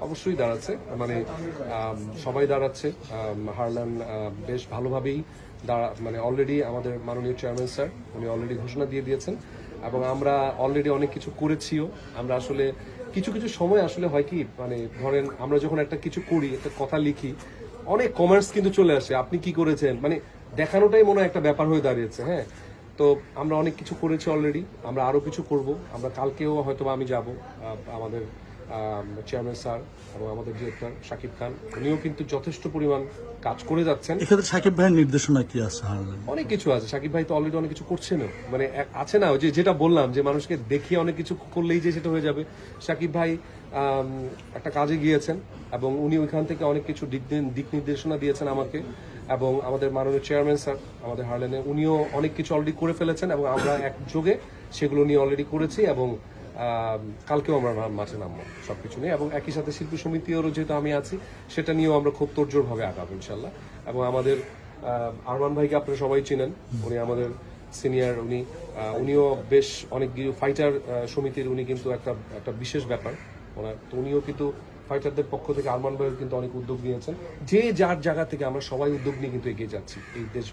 অবশ্যই দাঁড়াচ্ছে। মানে সবাই দাঁড়াচ্ছে। আম, হারলান বেশ ভালোভাবেই দাঁড়া মানে অলরেডি আমাদের মাননীয় চেয়ারম্যান স্যার উনি অলরেডি ঘোষণা দিয়ে দিয়েছেন। এবং আমরা অলরেডি অনেক কিছু করেছিও। আমরা আসলে কিছু কিছু সময় আসলে হয় কি মানে ধরেন আমরা যখন একটা কিছু করি একটা কথা লিখি অনেক কমেন্টস কিন্তু চলে আসে। আপনি কি করেছেন? মানে দেখানোটাই মনে হয় একটা ব্যাপার হয়ে দাঁড়িয়েছে হ্যাঁ? তো আমরা অনেক কিছু করেছি অলরেডি আমরা আরও কিছু করব। আমরা কালকেও হয়তো আমি যাব আমাদের চেয়ারম্যান স্যার এবং আমাদের ডিরেক্টর শাকিব খান উনিও কিন্তু যথেষ্ট পরিমাণ কাজ করে যাচ্ছেন। এক্ষেত্রে সাকিব ভাইয়ের নির্দেশনা কি আছে অনেক কিছু আছে। শাকিব ভাই তো অলরেডি অনেক কিছু করছেন মানে আছে না যে যেটা বললাম যে মানুষকে দেখিয়ে অনেক কিছু করলেই যে সেটা হয়ে যাবে। সাকিব ভাই একটা কাজে গিয়েছেন এবং উনি ওইখান থেকে অনেক কিছু দিক দিক নির্দেশনা দিয়েছেন আমাকে এবং আমাদের মাননীয় চেয়ারম্যান স্যার আমাদের হারলেনে উনিও অনেক কিছু অলরেডি করে ফেলেছেন এবং আমরা একযোগে সেগুলো নিয়ে অলরেডি করেছি এবং কালকেও আমরা মাঠে নামবো, সবকিছু নিয়ে। এবং একই সাথে শিল্পী সমিতিরও যেহেতু আমি আছি, সেটা নিয়েও আমরা খুব তোড়জোড় ভাবে আগাবো ইনশাল্লাহ এবং আমাদের আরমান ভাইকে আপনারা সবাই চিনেন। উনি আমাদের সিনিয়র, উনি উনিও বেশ অনেক ফাইটার সমিতির উনি কিন্তু একটা একটা বিশেষ ব্যাপার। ওনার, তো উনিও কিন্তু ফাইটারদের পক্ষ থেকে, আরমান ভাইয়ের কিন্তু অনেক উদ্যোগ নিয়েছেন। যে যার জায়গা থেকে আমরা সবাই উদ্যোগ নিয়ে কিন্তু এগিয়ে যাচ্ছি এই দেশ